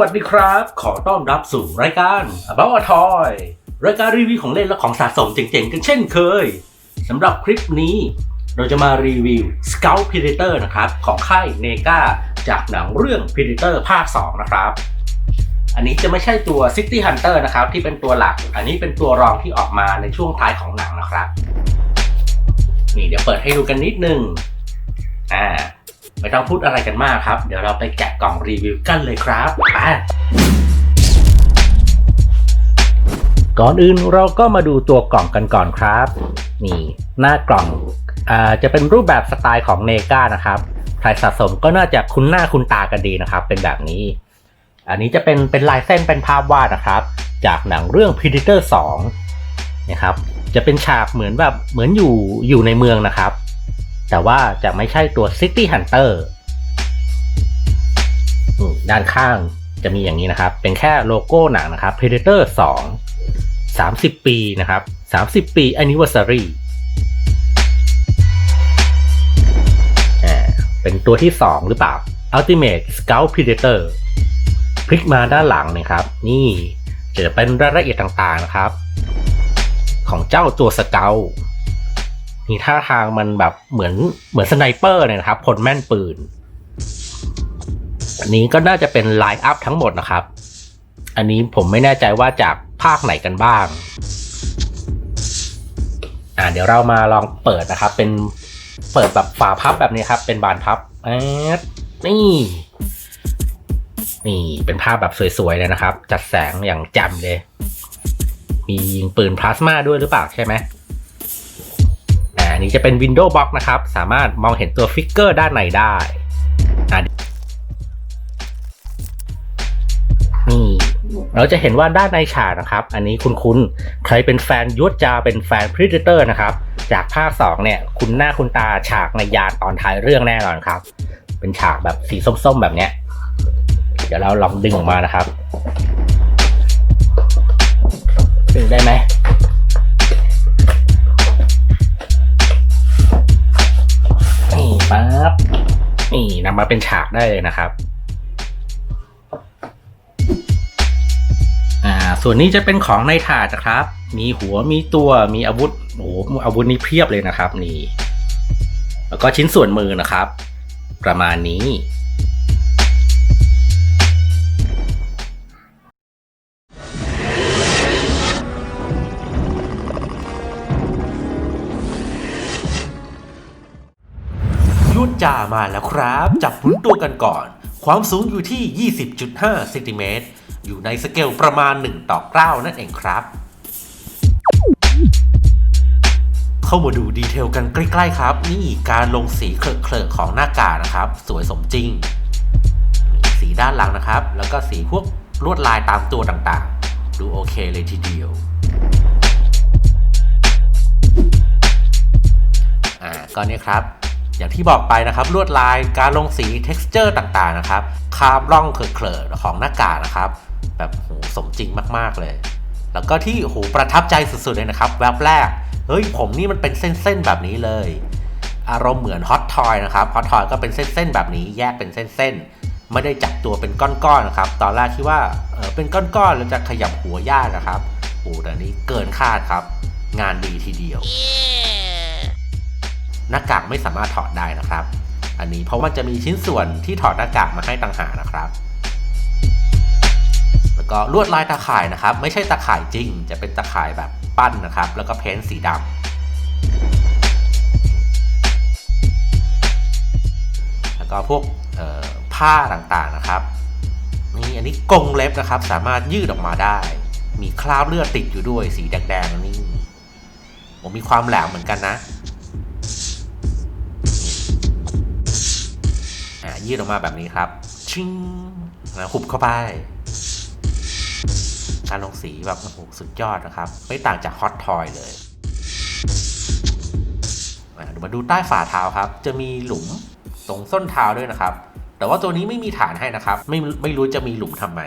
วัสดีครับ ขอต้อนรับสู่รายการ About a Toy รายการรีวิวของเล่นและของสะสมเจ๋งๆ กันเช่นเคยสำหรับคลิปนี้ เราจะมารีวิว Scout Predator นะครับ ของค่ายเนกาจากหนังเรื่อง Predator ภาค 2 นะครับ อันนี้จะไม่ใช่ตัว City Hunter นะครับ ที่เป็นตัวหลัก อันนี้เป็นตัวรองที่ออกมาในช่วงท้ายของหนังนะครับ นี่เดี๋ยวเปิดให้ดูกันนิดนึงอ่า ไม่ต้องพูดอะไรกันมากครับ เดี๋ยวเราไปแกะกล่องรีวิวกันเลยครับไปก่อนอื่นเราก็มาดูตัวกล่องกันก่อนครับ นี่หน้ากล่องอ่าจะเป็นรูปแบบสไตล์ของเนกานะครับใครสะสมก็น่าจะคุ้นหน้าคุ้นตากันดีนะครับ เป็นแบบนี้ อันนี้จะเป็นเป็นลายเส้นเป็นภาพวาดนะครับ จากหนังเรื่อง Predator 2นะครับจะเป็นฉากเหมือนแบบเหมือนอยู่อยู่ในเมืองนะครับ แต่ว่าจะไม่ใช่ตัว City Hunter อืมด้านข้างจะมีอย่างนี้นะครับ เป็นแค่โลโก้หนังนะครับ Predator 2 30 ปีนะครับ 30 ปี Anniversary อ่าเป็นตัวที่ 2 หรือเปล่า Ultimate Scout Predator พลิกมาด้านหลังนะครับ นี่จะเป็นรายละเอียดต่างๆนะครับ ของเจ้าตัวสเกล นี่ท่าทางมันแบบเหมือนเหมือนสไนเปอร์เลยนะครับพลแม่นปืน อันนี้ก็น่าจะเป็นไลน์อัพทั้งหมดนะครับ อันนี้ผมไม่แน่ใจว่าจากภาคไหนกันบ้าง อ่าเดี๋ยวเรามาลองเปิดนะครับ เป็นเปิดแบบฝาพับแบบนี้ครับ เป็นบานพับแอดนี่ นี่เป็นภาพแบบสวยๆเลยนะครับ จัดแสงอย่างจ่มเลย มียิงปืนพลาสมาด้วยหรือเปล่าใช่ไหม อันนี้จะเป็น Windows Box นะครับ สามารถมองเห็นตัวฟิกเกอร์ด้านในได้นี่เราจะเห็นว่าด้านในฉากนะครับ อันนี้คุณคุณใครเป็นแฟนยุทธจาเป็นแฟน Predator นะครับ จากภาค 2 เนี่ย คุณหน้าคุณตาฉากในยานตอนท้ายเรื่องแน่นอนครับ เป็นฉากแบบสีส้มๆแบบเนี้ย เดี๋ยวเราลองดึงออกมานะครับ ดึงได้ไหม นี่นำมาเป็นฉากได้เลยนะครับอ่าส่วนนี้จะเป็นของในถาดนะครับ มีหัวมีตัวมีอาวุธโอ้โหอาวุธนี้เพียบเลยนะครับ นี่ แล้วก็ชิ้นส่วนมือนะครับ ประมาณนี้ จ่ามาแล้วครับ จับหมุนตัวกันก่อน ความสูงอยู่ที่ 20.5เซนติเมตรอยู่ในสเกลประมาณ 1 ต่อ 9 นั่นเองครับ เข้ามาดูดีเทลกันใกล้ๆครับ นี่การลงสีเคลอะๆของหน้ากากนะครับ สวยสมจริง สีด้านหลังนะครับ แล้วก็สีพวกลวดลายตามตัวต่างๆ ดูโอเคเลยทีเดียวอ่าก็เนี่ยครับ อย่างที่บอกไปนะครับลวดลายการลงสี t e x t อร์ต่างๆนะครับคาบร่องเคลอๆของหน้ากากนะครับ แบบโหสมจริงมากๆเลย แล้วก็ที่โหประทับใจสุดๆเลยนะครับ แวบแรกเฮ้ยผมนี่มันเป็นเส้นๆแบบนี้เลย อารมณ์เหมือนฮอตทอยนะครับฮอตทอยก็เป็นเส้นๆแบบนี้แยกเป็นเส้นๆไม่ได้จับตัวเป็นก้อนๆนะครับ ตอนแรกคิดว่าเออเป็นก้อนๆแล้วจะขยับหัวยากนะครับโอ้แต่นี้เกินคาดครับ งานดีทีเดียว หน้ากากไม่สามารถถอดได้นะครับ อันนี้เพราะมันจะมีชิ้นส่วนที่ถอดหน้ากากมาให้ต่างหากนะครับ แล้วก็ลวดลายตาข่ายนะครับ ไม่ใช่ตาข่ายจริง จะเป็นตาข่ายแบบปั้นนะครับ แล้วก็เพ้นสีดำแล้วก็พวกผ้าต่างๆนะครับนี่อันนี้กงเล็บนะครับ สามารถยืดออกมาได้ มีคราบเลือดติดอยู่ด้วยสีแดงๆนี่ผมมีความแหลมเหมือนกันนะ ยืดออกมาแบบนี้ครับ ชิงนะหุบเข้าไป การลงสีแบบโอ้โหสุดยอดนะครับ ไม่ต่างจากฮอตทอยเลยเดี๋ยวมาดูใต้ฝ่าเท้าครับ จะมีหลุมตรงส้นเท้าด้วยนะครับ แต่ว่าตัวนี้ไม่มีฐานให้นะครับ ไม่ไม่รู้จะมีหลุมทำไม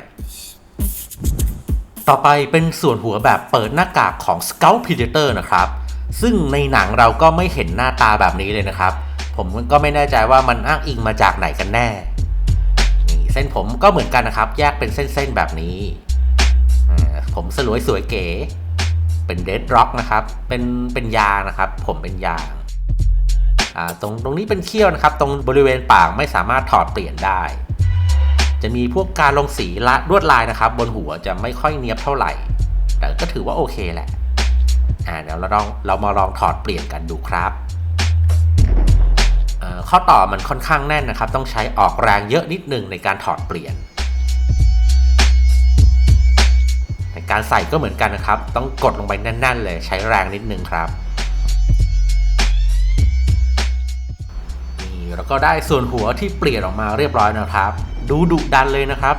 ต่อไปเป็นส่วนหัวแบบเปิดหน้ากากของ Scout Predator นะครับ ซึ่งในหนังเราก็ไม่เห็นหน้าตาแบบนี้เลยนะครับ ผมก็ไม่แน่ใจว่ามันอ้างอิงมาจากไหนกันแน่ นี่เส้นผมก็เหมือนกันนะครับ แยกเป็นเส้นๆแบบนี้ ผมสลวยสวยเก๋ เป็นเดดร็อกนะครับ เป็นเป็นยานะครับ ผมเป็นยางตรงตรงนี้เป็นเขี้ยวนะครับ ตรงบริเวณปากไม่สามารถถอดเปลี่ยนได้ จะมีพวกการลงสีละลวดลายนะครับ บนหัวจะไม่ค่อยเนียบเท่าไหร่ แต่ก็ถือว่าโอเคแหละอ่าเดี๋ยวเราลองเรามาลองถอดเปลี่ยนกันดูครับ ข้อต่อมันค่อนข้างแน่นนะครับ ต้องใช้ออกแรงเยอะนิดหนึงในการถอดเปลี่ยนในการใส่ก็เหมือนกันนะครับ ต้องกดลงไปแน่น ๆ เลยใช้แรงนิดนึงครับนี่แล้วก็ได้ส่วนหัวที่เปลี่ยนออกมาเรียบร้อยนะครับ ดูดุดันเลยนะครับ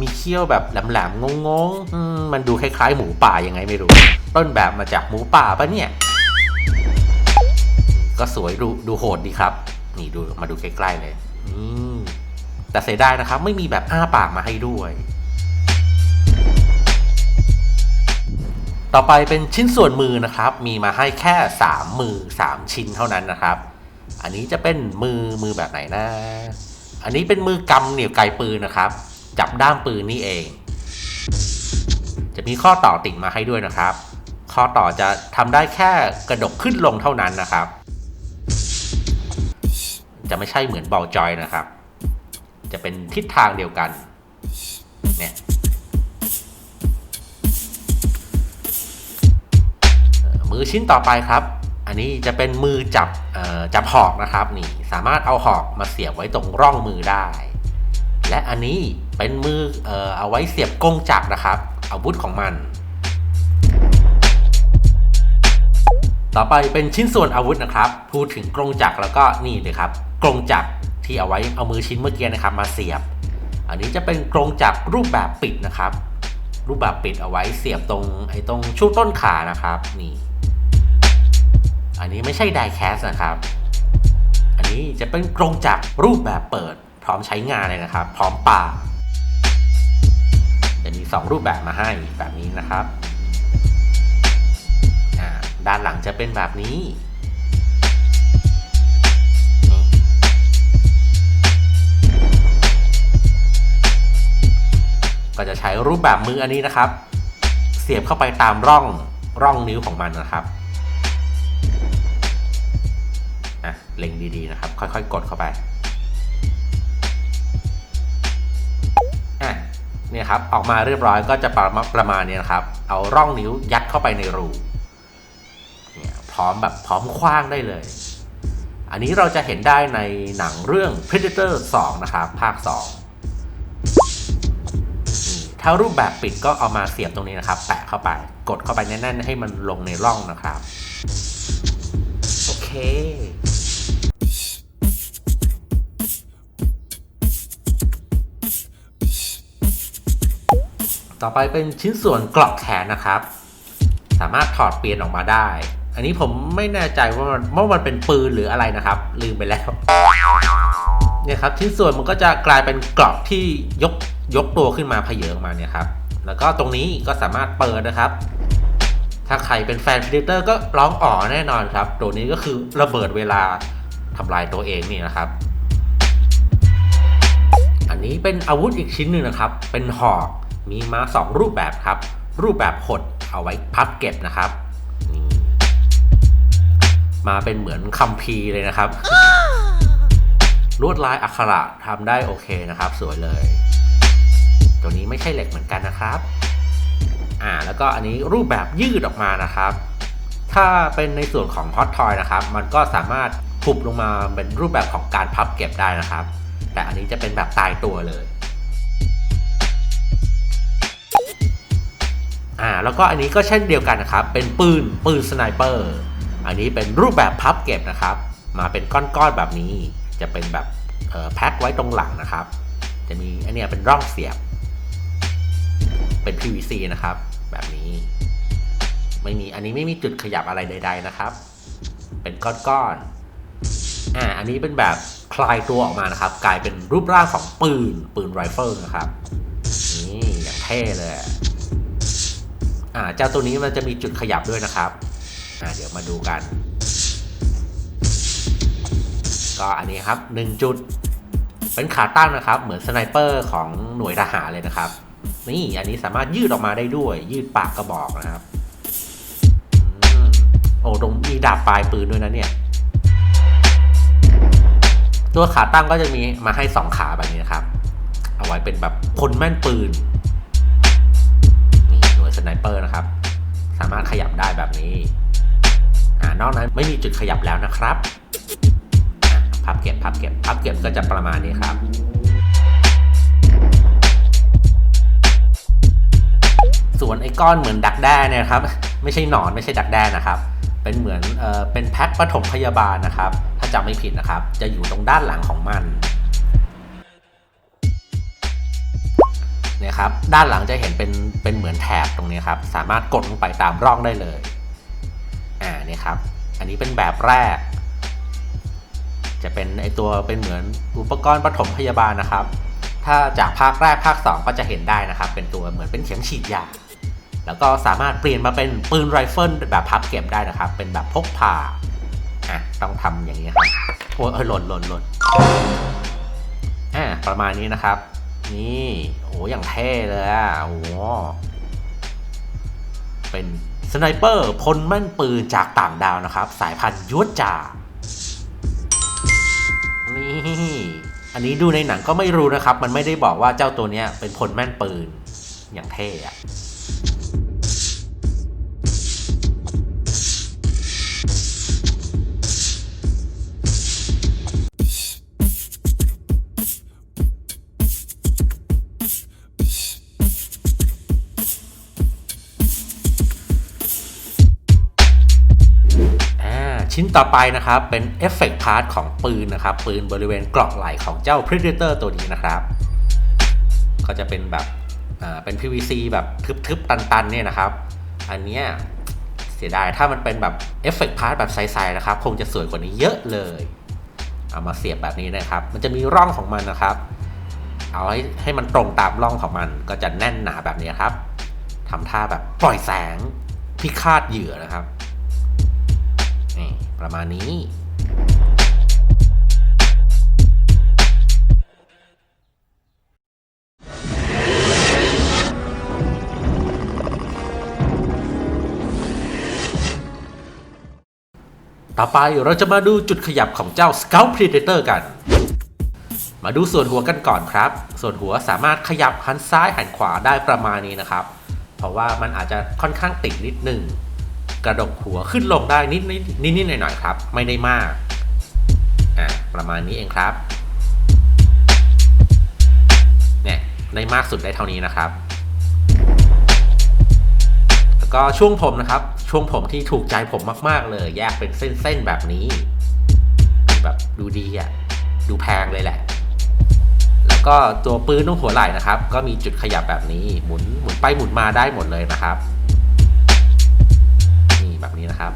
มีเขี้ยวแบบแหลมๆงงๆมมันดูคล้ายๆหมูป่ายังไงไม่รู้ ต้นแบบมาจากหมูป่าปะเนี่ย ก็สวยดูดูโหดดีครับ นี่ดูมาดูใกล้ๆเลยอืมแต่เสียดายนะครับ ไม่มีแบบอ้าปากมาให้ด้วย ต่อไปเป็นชิ้นส่วนมือนะครับ มีมาให้แค่ 3 มือ 3 ชิ้นเท่านั้นนะครับ อันนี้จะเป็นมือมือแบบไหนนะ อันนี้เป็นมือกำเหนี่ยวไกปืนนะครับ จับด้ามปืนนี่เอง จะมีข้อต่อติดมาให้ด้วยนะครับ ข้อต่อจะทำได้แค่กระดกขึ้นลงเท่านั้นนะครับ จะไม่ใช่เหมือนบอลจอยนะครับ จะเป็นทิศทางเดียวกันเนี่ยมือชิ้นต่อไปครับ อันนี้จะเป็นมือจับจับหอกนะครับนี่สามารถเอาหอกมาเสียบไว้ตรงร่องมือได้ และอันนี้เป็นมือเออเอาไว้เสียบกงจักรนะครับอาวุธของมัน ต่อไปเป็นชิ้นส่วนอาวุธนะครับ พูดถึงกงจักรแล้วก็นี่เลยครับ กรงจักรที่เอาไว้เอามือชิ้นเมื่อกี้นะครับมาเสียบ อันนี้จะเป็นกรงจักรรูปแบบปิดนะครับ รูปแบบปิดเอาไว้เสียบตรงไอ้ตรงช่วงต้นขานะครับนี่อันนี้ไม่ใช่ไดแคสนะครับ อันนี้จะเป็นกรงจักรรูปแบบเปิด พร้อมใช้งานเลยนะครับ พร้อมป่าจะมี 2 รูปแบบมาให้แบบนี้นะครับอ่าด้านหลังจะเป็นแบบนี้ ก็จะใช้รูปแบบมืออันนี้นะครับ เสียบเข้าไปตามร่องร่องนิ้วของมันนะครับอะเล็งดีๆนะครับ ค่อยๆ กดเข้าไปอะเนี่ยครับออกมาเรียบร้อยก็จะประมาประมาณนี้นะครับ เอาร่องนิ้วยัดเข้าไปในรูเนี่ยพร้อมแบบพร้อมคว้างได้เลย อันนี้เราจะเห็นได้ในหนังเรื่อง Predator 2 นะครับ ภาค 2 ถ้ารูปแบบปิดก็เอามาเสียบตรงนี้นะครับแปะเข้าไป กดเข้าไปแน่นๆให้มันลงในร่องนะครับ โอเคต่อไปเป็นชิ้นส่วนกรอกแขนนะครับ สามารถถอดเปลี่ยนออกมาได้ อันนี้ผมไม่แน่ใจว่ามันว่ามันเป็นปืนหรืออะไรนะครับ ลืมไปแล้วเนี่ยครับชิ้นส่วนมันก็จะกลายเป็นกรอบที่ยก ยกตัวขึ้นมาเพเยอออกมาเนี่ยครับ แล้วก็ตรงนี้ก็สามารถเปิดนะครับ ถ้าใครเป็นแฟนพีเตอร์ก็ร้องอ๋อแน่นอนครับ ตัวนี้ก็คือระเบิดเวลาทำลายตัวเองนี่นะครับ อันนี้เป็นอาวุธอีกชิ้นหนึ่งนะครับ เป็นหอก มีมา 2 รูปแบบครับ รูปแบบหดเอาไว้พับเก็บนะครับนี่มาเป็นเหมือนคัมภีร์เลยนะครับลวดลายอักขระทำได้โอเคนะครับ สวยเลย ตัวนี้ไม่ใช่เหล็กเหมือนกันนะครับอ่าแล้วก็อันนี้รูปแบบยืดออกมานะครับ ถ้าเป็นในส่วนของ Hot Toy นะครับ มันก็สามารถหุบลงมาเป็นรูปแบบของการพับเก็บได้นะครับ แต่อันนี้จะเป็นแบบตายตัวเลยอ่าแล้วก็อันนี้ก็เช่นเดียวกันนะครับ เป็นปืนปืนสไนเปอร์อันนี้เป็นรูปแบบพับเก็บนะครับ มาเป็นก้อนๆแบบนี้ จะเป็นแบบแพ็คไว้ตรงหลังนะครับ จะมีอันนี้เป็นร่องเสียบ เป็น PVC นะครับ แบบนี้ไม่มีอันนี้ไม่มีจุดขยับอะไรใด ๆนะครับ เป็นก้อนๆอ่าอันนี้เป็นแบบคลายตัวออกมานะครับ กลายเป็นรูปร่างของปืนปืนไรเฟิลนะครับนี่อย่างเท่เลยอ่าเจ้าตัวนี้มันจะมีจุดขยับด้วยนะครับอ่าเดี๋ยวมาดูกัน ก็อันนี้ครับ1จุดเป็นขาตั้งนะครับ เหมือนสไนเปอร์ของหน่วยทหารเลยนะครับ นี่อันนี้สามารถยืดออกมาได้ด้วย ยืดปากกระบอกนะครับอโอ้ตรงมีดาบปลายปืนด้วยนะเนี่ย ตัวขาตั้งก็จะมีมาให้สองขาแบบนี้นะครับ เอาไว้เป็นแบบพลแม่นปืนนี่หน่วยสไนเปอร์นะครับ สามารถขยับได้แบบนี้อ่านอกนั้นไม่มีจุดขยับแล้วนะครับพับเก็บพับเก็บพับเก็บก็จะประมาณนี้ครับ ส่วนไอ้ก้อนเหมือนดักแด้เนี่ยครับ ไม่ใช่หนอนไม่ใช่ดักแด้นะครับ เป็นเหมือนเออเป็นแพ็คปฐมพยาบาลนะครับ ถ้าจำไม่ผิดนะครับ จะอยู่ตรงด้านหลังของมันเนี่ยครับด้านหลังจะเห็นเป็นเป็นเหมือนแถบตรงนี้ครับสามารถกดลงไปตามร่องได้เลยอ่าเนี่ยครับ อันนี้เป็นแบบแรก จะเป็นไอตัวเป็นเหมือนอุปกรณ์ปฐมพยาบาลนะครับ ถ้าจากภาคแรกภาค 2 ก็จะเห็นได้นะครับ เป็นตัวเหมือนเป็นเข็มฉีดยา แล้วก็สามารถเปลี่ยนมาเป็นปืนไรเฟิลแบบพับเก็บได้นะครับ เป็นแบบพกพาอะต้องทำอย่างนี้ครับโอ้ยหล่นหล่นหล่นอ่าประมาณนี้นะครับ นี่โอ้อย่างเท่เลยอะโอ้เป็นสไนเปอร์พลแม่นปืนจากต่างดาวนะครับ สายพันธุ์ยุทธจานี่อันนี้ดูในหนังก็ไม่รู้นะครับ มันไม่ได้บอกว่าเจ้าตัวเนี้ยเป็นพลแม่นปืนอย่างเท่อะ ชิ้นต่อไปนะครับเป็นเอฟเฟกต์พาร์ทของปืนนะครับ ปืนบริเวณกรอกไหลของเจ้า Predator ตัวนี้นะครับ ก็จะเป็นแบบเป็น PVC แบบทึบๆ ตันๆ เนี่ยนะครับ อันเนี้ยเสียดายถ้ามันเป็นแบบเอฟเฟกต์พาร์ทแบบใสๆนะครับ คงจะสวยกว่านี้เยอะเลย เอามาเสียบแบบนี้นะครับ มันจะมีร่องของมันนะครับ เอาให้ให้มันตรงตามร่องของมันก็จะแน่นหนาแบบนี้ครับทำท่าแบบปล่อยแสงพิฆาตเหยื่อนะครับ นี่ประมาณนี้ ต่อไปเราจะมาดูจุดขยับของเจ้า Scout Predator กัน มาดูส่วนหัวกันก่อนครับ ส่วนหัวสามารถขยับหันซ้ายหันขวาได้ประมาณนี้นะครับ เพราะว่ามันอาจจะค่อนข้างติดนิดนึง ระดกหัวขึ้นลงได้นิดนิดนิดนิดหน่อยหน่อยๆครับ ไม่ได้มากอ่าประมาณนี้เองครับเนี่ยได้มากสุดได้เท่านี้นะครับ แล้วก็ช่วงผมนะครับ ช่วงผมที่ถูกใจผมมาก ๆ เลย แยกเป็นเส้น ๆ แบบนี้ แบบดูดีอะดูแพงเลยแหละแล้วก็ตัวปืนตรงหัวไหล่นะครับ ก็มีจุดขยับแบบนี้หมุนหมุนไปหมุนมาได้หมดเลยนะครับ แบบนี้นะครับ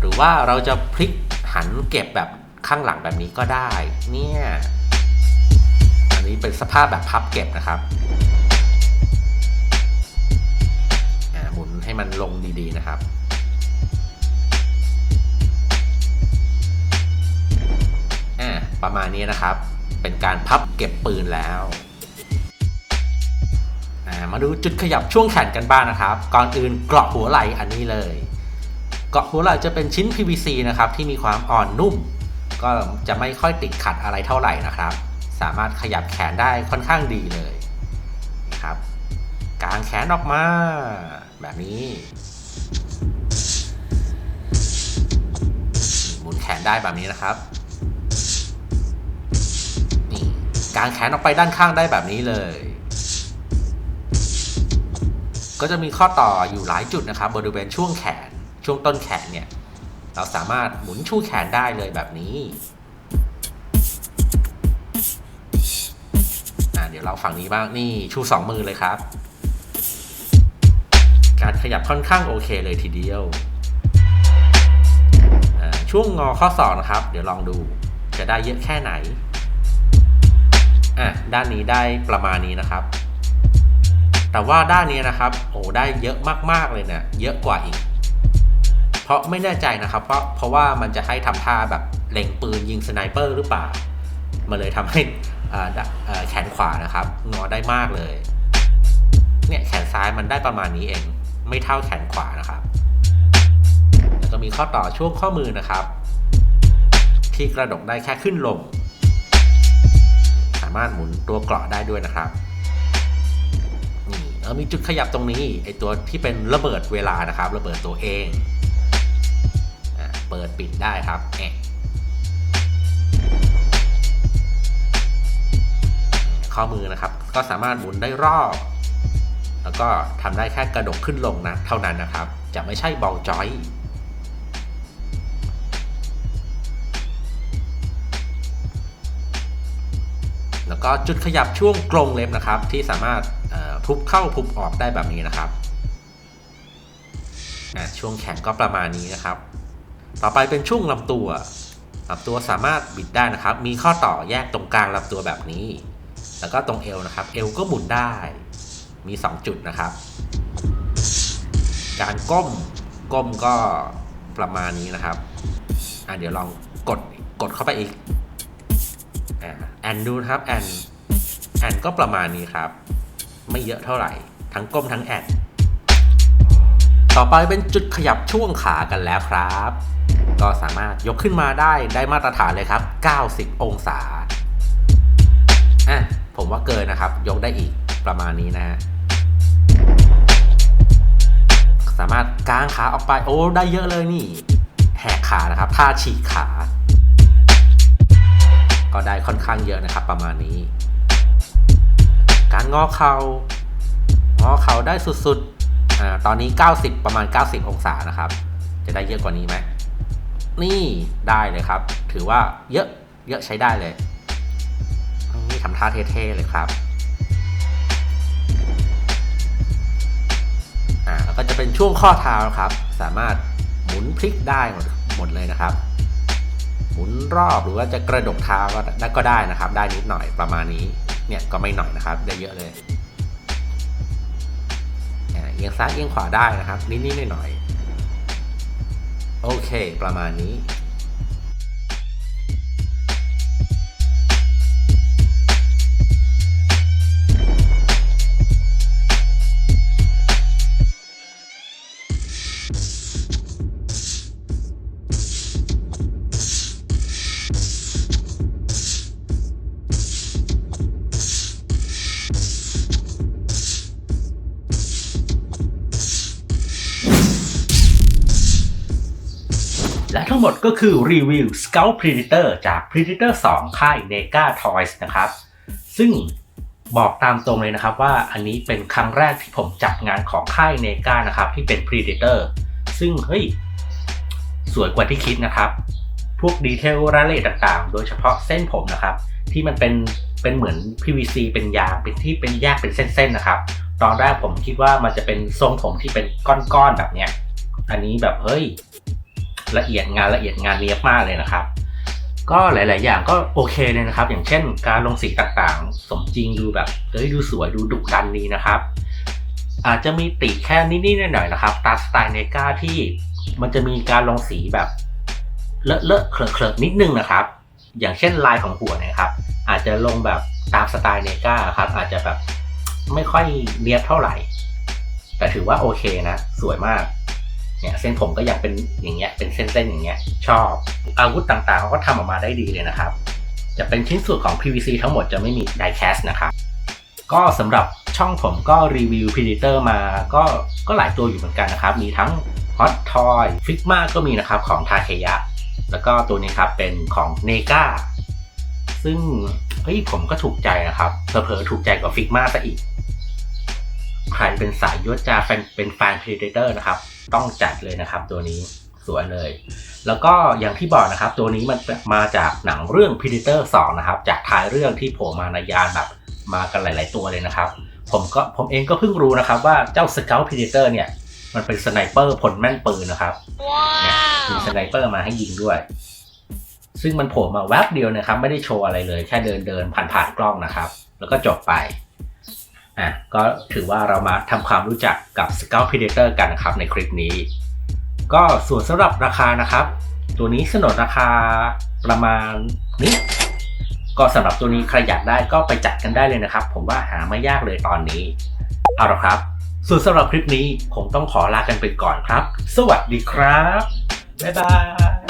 หรือว่าเราจะพลิกหันเก็บแบบข้างหลังแบบนี้ก็ได้เนี่ยอันนี้เป็นสภาพแบบพับเก็บนะครับอ่าหมุนให้มันลงดีๆนะครับอ่าประมาณนี้นะครับ เป็นการพับเก็บปืนแล้ว มาดูจุดขยับช่วงแขนกันบ้างนะครับ ก่อนอื่นเกราะหัวไหล่อันนี้เลย เกราะหัวไหล่จะเป็นชิ้น PVC นะครับที่มีความอ่อนนุ่ม ก็จะไม่ค่อยติดขัดอะไรเท่าไหร่นะครับ สามารถขยับแขนได้ค่อนข้างดีเลยนะครับกางแขนออกมา แบบนี้หมุนแขนได้แบบนี้นะครับนี่กางแขนออกไปด้านข้างได้แบบนี้เลย ก็จะมีข้อต่ออยู่หลายจุดนะครับ บริเวณช่วงแขนช่วงต้นแขนเนี่ย เราสามารถหมุนชูแขนได้เลยแบบนี้อ่าเดี๋ยวเราฝั่งนี้บ้างนี่ชูสองมือเลยครับ การขยับค่อนข้างโอเคเลยทีเดียวอ่าช่วงงอข้อศอกนะครับ เดี๋ยวลองดูจะได้เยอะแค่ไหนอะด้านนี้ได้ประมาณนี้นะครับ แต่ว่าด้านนี้นะครับโอ้ได้เยอะมากๆเลยเนี่ยเยอะกว่าอีก เพราะไม่แน่ใจนะครับเพราะเพราะว่ามันจะให้ทำท่าแบบเล็งปืนยิงสไนเปอร์หรือเปล่ามันเลยทำให้แขนขวานะครับงอได้มากเลยเนี่ยแขนซ้ายมันได้ประมาณนี้เอง ไม่เท่าแขนขวานะครับแล้วก็มีข้อต่อช่วงข้อมือนะครับ ที่กระดกได้แค่ขึ้นลง สามารถหมุนตัวเกราะได้ด้วยนะครับ มีจุดขยับตรงนี้ไอตัวที่เป็นระเบิดเวลานะครับ ระเบิดตัวเองอเปิดปิดได้ครับแอะข้อมือนะครับ ก็สามารถหมุนได้รอบ แล้วก็ทำได้แค่กระดกขึ้นลงนะ เท่านั้นนะครับ จะไม่ใช่บอลจอยแล้วก็จุดขยับช่วงกรงเล็บนะครับ ที่สามารถ พุบเข้าพุบออกได้แบบนี้นะครับช่วงแขนก็ประมาณนี้นะครับ ต่อไปเป็นช่วงลำตัวลำตัวสามารถบิดได้นะครับ มีข้อต่อแยกตรงกลางลำตัวแบบนี้ แล้วก็ตรงเอวนะครับ เอวก็หมุนได้ มี 2 จุดนะครับ การก้ม ก้มก็ประมาณนี้นะครับ อะเดี๋ยวลองกด กดเข้าไปอีก อ่าแอนดูนะครับ แอน แอนก็ประมาณนี้ครับ ไม่เยอะเท่าไหร่ ทั้งก้มทั้งแอนต่อไปเป็นจุดขยับช่วงขากันแล้วครับ ก็สามารถยกขึ้นมาได้ได้มาตรฐานเลยครับ 90 องศาอะผมว่าเกินนะครับ ยกได้อีกประมาณนี้นะฮะสามารถกางขาออกไปโอ้ได้เยอะเลยนี่ แหกขานะครับท่าฉีกขา ก็ได้ค่อนข้างเยอะนะครับประมาณนี้ การงอเขา่างอเข่าได้สุดๆอ่าตอนนี้ 90 ประมาณ 90 องศานะครับ จะได้เยอะกว่านี้ไหมนี่ได้เลยครับ ถือว่าเยอะเยอะใช้ได้เลยนี่ทำท่าเท่ๆเลยครับอ่าแล้วก็จะเป็นช่วงข้อเท้าครับ สามารถหมุนพลิกได้หมดหมดเลยนะครับ หมุนรอบหรือว่าจะกระดกเท้าก็ได้ก็ได้นะครับ ได้นิดหน่อยประมาณนี้ เนี่ยก็ไม่หน่อยนะครับได้เยอะเลยเอียงซ้ายเอียงขวาได้นะครับนิดๆหน่อยๆโอเค ประมาณนี้ คือรีวิว Scout Predator จาก Predator 2 ค่าย Nega Toys นะครับ ซึ่งบอกตามตรงเลยนะครับว่าอันนี้เป็นครั้งแรกที่ผมจัดงานของค่าย Nega นะครับ ที่เป็น Predator ซึ่งเฮ้ย สวยกว่าที่คิดนะครับ พวกดีเทลรายละเอียดต่างๆ โดยเฉพาะเส้นผมนะครับ ที่มันเป็นเป็นเหมือน PVC เป็นยางเป็นที่เป็นแยกเป็นเส้นๆนะครับ ตอนแรกผมคิดว่ามันจะเป็นทรงผมที่เป็นก้อนๆแบบเนี้ย อันนี้แบบเฮ้ย ละเอียดงานละเอียดงานเนียบมากเลยนะครับ ก็หลาย ๆ อย่างก็โอเคเลยนะครับ อย่างเช่น การลงสีต่างๆ สมจริงดูแบบเฮ้ยดูสวยดูดุดันดีนะครับ อาจจะมีติแค่นิด ๆ หน่อย ๆ นะครับตาสไตล์เนกาที่มันจะมีการลงสีแบบเลอะเลอะๆเคลอะเคลอะนิดนึงนะครับ อย่างเช่นลายของหัวนะครับ อาจจะลงแบบตามสไตล์เนกาครับ อาจจะแบบไม่ค่อยเนียบเท่าไหร่ แต่ถือว่าโอเคนะ สวยมาก เนี่ยเส้นผมก็ยังเป็นอย่างเงี้ยเป็นเส้นๆอย่างเงี้ยชอบ อาวุธต่างๆเขาก็ทำออกมาได้ดีเลยนะครับ จะเป็นชิ้นส่วนของ PVC ทั้งหมดจะไม่มี die cast นะครับก็สำหรับช่องผมก็รีวิว Predator มาก็ก็หลายตัวอยู่เหมือนกันนะครับ มีทั้ง Hot Toy Figma ก็มีนะครับของ t a k e y a แล้วก็ตัวนี้ครับเป็นของ Nega ซึ่งเฮ้ยผมก็ถูกใจนะครับเผลอๆถูกใจกว่า Figma ซะอีก ใครเป็นสายยศจาแฟนเป็นแฟน Predator นะครับ ต้องจัดเลยนะครับตัวนี้สวยเลย แล้วก็อย่างที่บอกนะครับ ตัวนี้มันมาจากหนังเรื่อง Predator 2 นะครับ จากท้ายเรื่องที่โผล่มาในยานแบบมากันหลาย ๆ ตัวเลยนะครับ ผมก็ผมเองก็เพิ่งรู้นะครับว่าเจ้า Scout Predator เนี่ย มันเป็นสไนเปอร์พลแม่นปืนนะครับเนี่ยมีสไนเปอร์มาให้ยิงด้วย ซึ่งมันโผล่มาแวบเดียวนะครับ ไม่ได้โชว์อะไรเลย แค่เดินเดินผ่านผ่านๆกล้องนะครับ แล้วก็จบไป อะก็ถือว่าเรามาทำความรู้จักกับ Scout Predator กันนะครับในคลิปนี้ ก็ส่วนสำหรับราคานะครับ ตัวนี้สนนราคาประมาณนี้ก็สำหรับตัวนี้ใครอยากได้ก็ไปจัดกันได้เลยนะครับ ผมว่าหาไม่ยากเลยตอนนี้ เอาละครับ ส่วนสำหรับคลิปนี้คงต้องขอลากันไปก่อนครับ สวัสดีครับ บ๊ายบาย